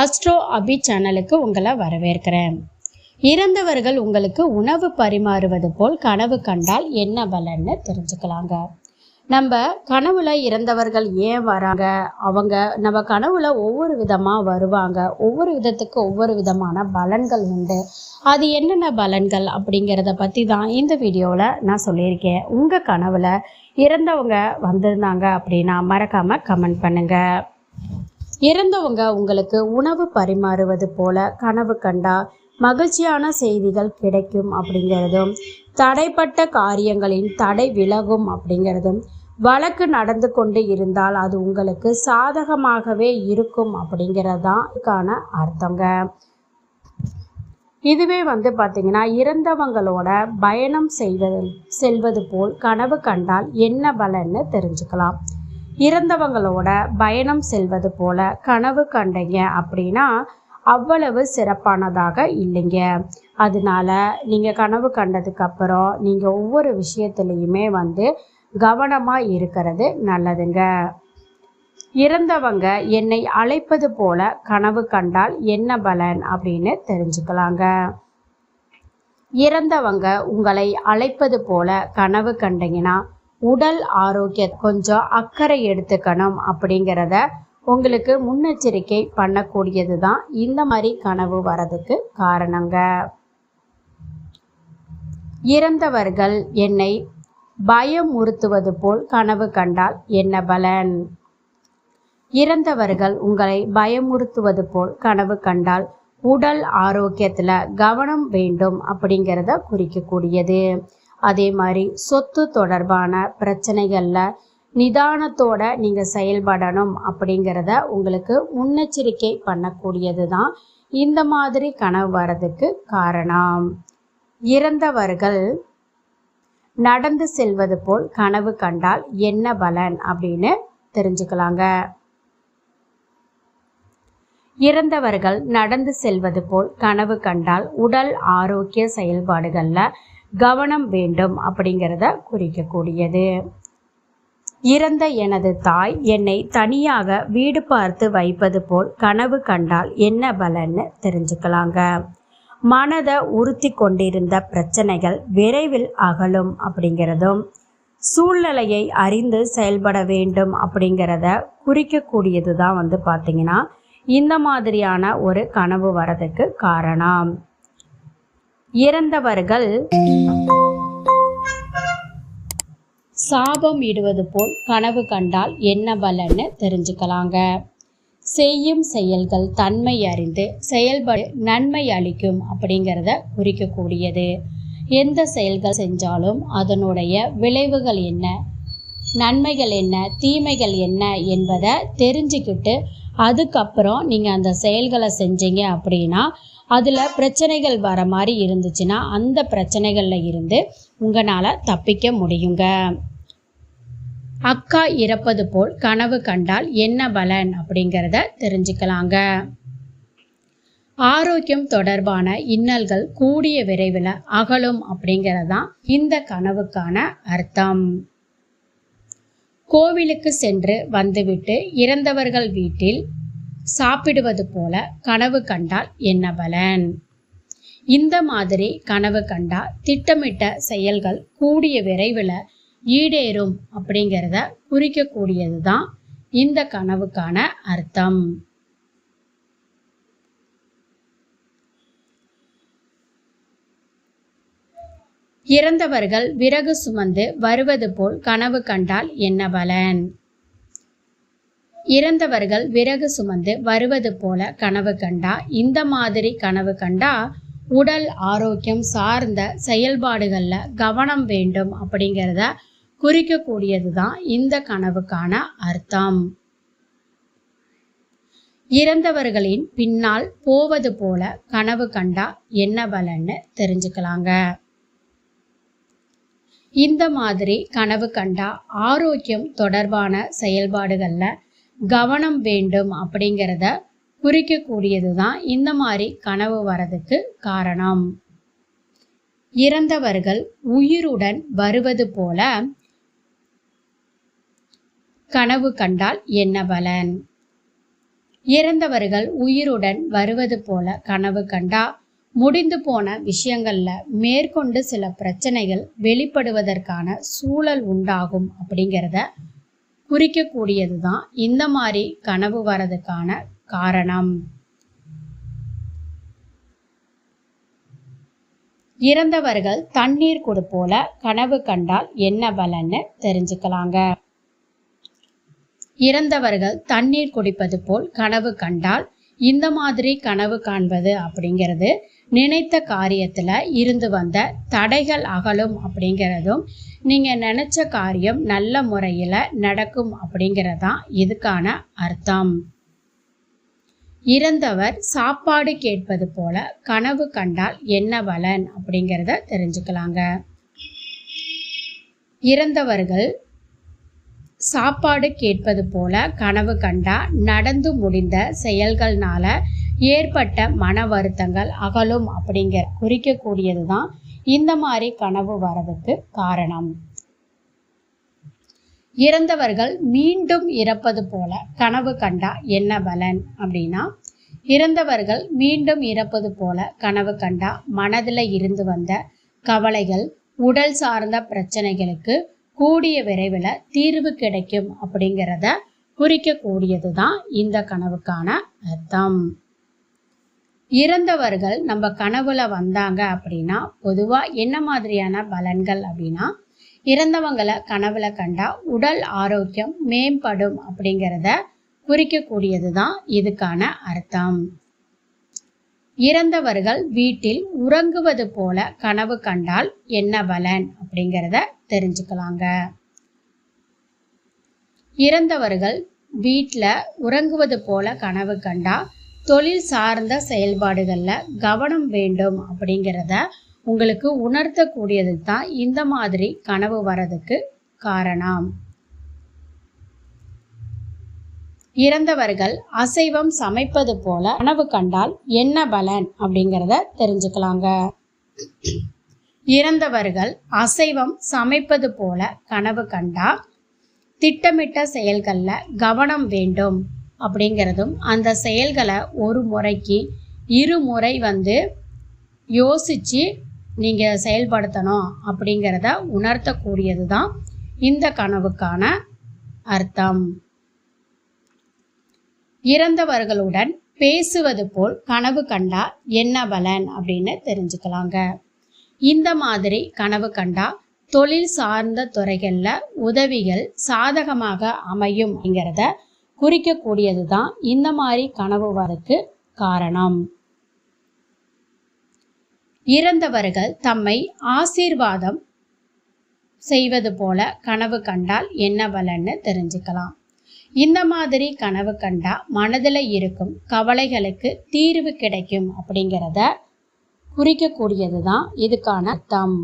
Astro அபி சேனலுக்கு உங்களை வரவேற்கிறேன். இறந்தவர்கள் உங்களுக்கு உணவு பரிமாறுவது போல் கனவு கண்டால் என்ன பலன்னு தெரிஞ்சுக்கலாங்க. நம்ம கனவுல இறந்தவர்கள் ஏன் வராங்க? அவங்க நம்ம கனவுல ஒவ்வொரு விதமாக வருவாங்க. ஒவ்வொரு விதத்துக்கு ஒவ்வொரு விதமான பலன்கள் உண்டு. அது என்னென்ன பலன்கள் அப்படிங்கிறத பற்றி தான் இந்த வீடியோவில் நான் சொல்லியிருக்கேன். உங்கள் கனவுல இறந்தவங்க வந்திருந்தாங்க அப்படின்னா மறக்காமல் கமெண்ட் பண்ணுங்கள் இறந்தவங்க உங்களுக்கு உணவு பரிமாறுவது போல கனவு கண்டா மகிழ்ச்சியான செய்திகள் கிடைக்கும் அப்படிங்கிறதும் தடைப்பட்ட காரியங்களின் தடை விலகும் அப்படிங்கிறதும் வழக்கு நடந்து கொண்டு இருந்தால் அது உங்களுக்கு சாதகமாகவே இருக்கும் அப்படிங்கிறதான அர்த்தங்க. இதுவே வந்து பார்த்திங்கன்னா இறந்தவங்களோட பயணம் செய்வது செல்வது போல் கனவு கண்டால் என்ன பலன்னு தெரிஞ்சுக்கலாம். இறந்தவங்களோட பயணம் செல்வது போல கனவு கண்டீங்க அப்படின்னா அவ்வளவு சிறப்பானதாக இல்லைங்க. அதனால நீங்கள் கனவு கண்டதுக்கு அப்புறம் நீங்கள் ஒவ்வொரு விஷயத்துலையுமே வந்து கவனமாக இருக்கிறது நல்லதுங்க. இறந்தவங்க என்னை அழைப்பது போல கனவு கண்டால் என்ன பலன் அப்படின்னு தெரிஞ்சுக்கலாங்க. இறந்தவங்க உங்களை அழைப்பது போல கனவு கண்டீங்கன்னா உடல் ஆரோக்கிய கொஞ்சம் அக்கறை எடுத்துக்கணும் அப்படிங்கிறத உங்களுக்கு முன்னெச்சரிக்கை பண்ணக்கூடியது தான் இந்த மாதிரி கனவு வரதுக்கு காரணங்க. இறந்தவர்கள் என்னை பயமுறுத்துவது போல் கனவு கண்டால் என்ன பலன்? இறந்தவர்கள் உங்களை பயமுறுத்துவது போல் கனவு கண்டால் உடல் ஆரோக்கியத்தில் கவனம் வேண்டும் அப்படிங்கிறத குறிக்கக்கூடியது. அதே மாதிரி சொத்து தொடர்பான பிரச்சனைகளில் நிதானத்தோட நீங்கள் செயல்படணும் அப்படிங்கிறத உங்களுக்கு முன்னெச்சரிக்கை பண்ணக்கூடியது தான் இந்த மாதிரி கனவு வரதுக்கு காரணம். இறந்தவர்கள் நடந்து செல்வது போல் கனவு கண்டால் என்ன பலன் அப்படின்னு தெரிஞ்சுக்கலாங்க. இறந்தவர்கள் நடந்து செல்வது போல் கனவு கண்டால் உடல் ஆரோக்கிய செயல்பாடுகளில் கவனம் வேண்டும் அப்படிங்கிறத குறிக்கக்கூடியது. இறந்த எனது தாய் என்னை தனியாக வீடு பார்த்து வைப்பது போல் கனவு கண்டால் என்ன பலன்னு தெரிஞ்சுக்கலாங்க. மனதை உறுத்தி கொண்டிருந்த பிரச்சனைகள் விரைவில் அகலும் அப்படிங்கிறதும் சூழ்நிலையை அறிந்து செயல்பட வேண்டும் அப்படிங்கிறத குறிக்கக்கூடியது தான் வந்து பார்த்திங்கன்னா இந்த மாதிரியான ஒரு கனவு வரதுக்கு காரணம். இறந்தவர்கள் சாபம் இடுவது போல் கனவு கண்டால் என்ன பலன்னு தெரிஞ்சுக்கலாங்க. செய்யும் செயல்கள் தன்மை அறிந்து செயல்படு நன்மை அளிக்கும் அப்படிங்கிறத குறிக்கக்கூடியது. எந்த செயல்கள் செஞ்சாலும் அதனுடைய விளைவுகள் என்ன நன்மைகள் என்ன தீமைகள் என்ன என்பதை தெரிஞ்சுக்கிட்டு அதுக்கப்புறம் நீங்கள் அந்த செயல்களை செஞ்சீங்க அப்படின்னா அதில் பிரச்சனைகள் வர மாதிரி இருந்துச்சுன்னா அந்த பிரச்சனைகளில் இருந்து உங்களால் தப்பிக்க முடியுங்க. அக்கா இறப்பது போல் கனவு கண்டால் என்ன பலன் அப்படிங்கிறத தெரிஞ்சுக்கலாங்க. ஆரோக்கியம் தொடர்பான இன்னல்கள் கூடிய விரைவில் அகலும் அப்படிங்கிறதான் இந்த கனவுக்கான அர்த்தம். கோவிலுக்கு சென்று வந்துவிட்டு இறந்தவர்கள் வீட்டில் சாப்பிடுவது போல கனவு கண்டால் என்ன பலன்? இந்த மாதிரி கனவு கண்டா திட்டமிட்ட செயல்கள் கூடிய விரைவில் ஈடேறும் அப்படிங்கிறத குறிக்கக்கூடியது தான் இந்த கனவுக்கான அர்த்தம். இறந்தவர்கள் விறகு சுமந்து வருவது போல் கனவு கண்டால் என்ன பலன்? இறந்தவர்கள் விறகு சுமந்து வருவது போல கனவு கண்டா இந்த மாதிரி கனவு கண்டா உடல் ஆரோக்கியம் சார்ந்த செயல்பாடுகளில் கவனம் வேண்டும் அப்படிங்கிறத குறிக்கக்கூடியது தான் இந்த கனவுக்கான அர்த்தம். இறந்தவர்களின் பின்னால் போவது போல கனவு கண்டா என்ன பலன்னு தெரிஞ்சுக்கலாங்க. இந்த மாதிரி கனவு கண்டா ஆரோக்கியம் தொடர்பான செயல்பாடுகளில் கவனம் வேண்டும் அப்படிங்கிறத குறிக்கக்கூடியது தான் இந்த மாதிரி கனவு வரதுக்கு காரணம். இறந்தவர்கள் உயிருடன் வருவது போல கனவு கண்டால் என்ன பலன்? இறந்தவர்கள் உயிருடன் வருவது போல கனவு கண்டா முடிந்து போன விஷயங்களில் மேற்கொண்டு சில பிரச்சனைகள் வெளிப்படுவதற்கான சூழல் உண்டாகும் அப்படிங்கிறத குறிக்கக்கூடியது தான் இந்த மாதிரி கனவு வரதுக்கான காரணம். இறந்தவர்கள் தண்ணீர் கொடு போல கனவு கண்டால் என்ன பலன்னு தெரிஞ்சுக்கலாங்க. இறந்தவர்கள் தண்ணீர் குடிப்பது போல் கனவு கண்டால் இந்த மாதிரி கனவு காண்பது அப்படிங்கிறது நினைத்த காரியத்தில் இருந்து வந்த தடைகள் அகலும் அப்படிங்கிறதும் நீங்கள் நினச்ச காரியம் நல்ல முறையில் நடக்கும் அப்படிங்கிறதான் இதுக்கான அர்த்தம். இறந்தவர் சாப்பாடு கேட்பது போல கனவு கண்டால் என்ன பலன் அப்படிங்கிறத தெரிஞ்சுக்கலாங்க. இறந்தவர்கள் சாப்பாடு கேட்பது போல கனவு கண்டா நடந்து முடிந்த செயல்கள்னால ஏற்பட்ட மன வருத்தங்கள் அகலும் அப்படிங்கிற குறிக்கக்கூடியது தான் இந்த மாதிரி கனவு வரதுக்கு காரணம். இறந்தவர்கள் மீண்டும் இறப்பது போல கனவு கண்டா என்ன பலன் அப்படின்னா இறந்தவர்கள் மீண்டும் இறப்பது போல கனவு கண்டா மனதில் இருந்து வந்த கவலைகள் உடல் சார்ந்த பிரச்சனைகளுக்கு கூடிய விரைவில் தீர்வு கிடைக்கும் அப்படிங்கிறத குறிக்கக்கூடியது தான் இந்த கனவுக்கான அர்த்தம். இறந்தவர்கள் நம்ம கனவுல வந்தாங்க அப்படின்னா பொதுவாக என்ன மாதிரியான பலன்கள் அப்படின்னா இறந்தவங்களை கனவுல கண்டா உடல் ஆரோக்கியம் மேம்படும் அப்படிங்கிறத குறிக்கக்கூடியது தான் இதுக்கான அர்த்தம். இறந்தவர்கள் வீட்டில் உறங்குவது போல கனவு கண்டால் என்ன பலன் அப்படிங்கிறத தெரிஞ்சுக்கலாங்க. இறந்தவர்கள் வீட்டில் உறங்குவது போல கனவு கண்டா தொழில் சார்ந்த செயல்பாடுகளில் கவனம் வேண்டும் அப்படிங்கிறத உங்களுக்கு உணர்த்தக்கூடியது தான் இந்த மாதிரி கனவு வரதுக்கு காரணம். இறந்தவர்கள் அசைவம் சமைப்பது போல கனவு கண்டால் என்ன பலன் அப்படிங்கிறத தெரிஞ்சுக்கலாங்க. இறந்தவர்கள் அசைவம் சமைப்பது போல கனவு கண்டா திட்டமிட்ட செயல்களில் கவனம் வேண்டும் அப்படிங்கிறதும் அந்த செயல்களை ஒரு முறைக்கு இருமுறை வந்து யோசித்து நீங்கள் செயல்படுத்தணும் அப்படிங்கிறத உணர்த்தக்கூடியது தான் இந்த கனவுக்கான அர்த்தம். இறந்தவர்களுடன் பேசுவது போல் கனவு கண்டா என்ன பலன் அப்படின்னு தெரிஞ்சுக்கலாங்க. இந்த மாதிரி கனவு கண்டா தொழில் சார்ந்த துறைகளில் உதவிகள் சாதகமாக அமையும் அப்படிங்கிறத குறிக்கக்கூடியது தான் இந்த மாதிரி கனவு வரக்கு காரணம். இறந்தவர்கள் தம்மை ஆசீர்வாதம் செய்வது போல கனவு கண்டால் என்ன பலன்னு தெரிஞ்சுக்கலாம். இந்த மாதிரி கனவு கண்டா மனதில் இருக்கும் கவலைகளுக்கு தீர்வு கிடைக்கும் அப்படிங்கிறத குறிக்கக்கூடியது தான் இதுக்கான தம்.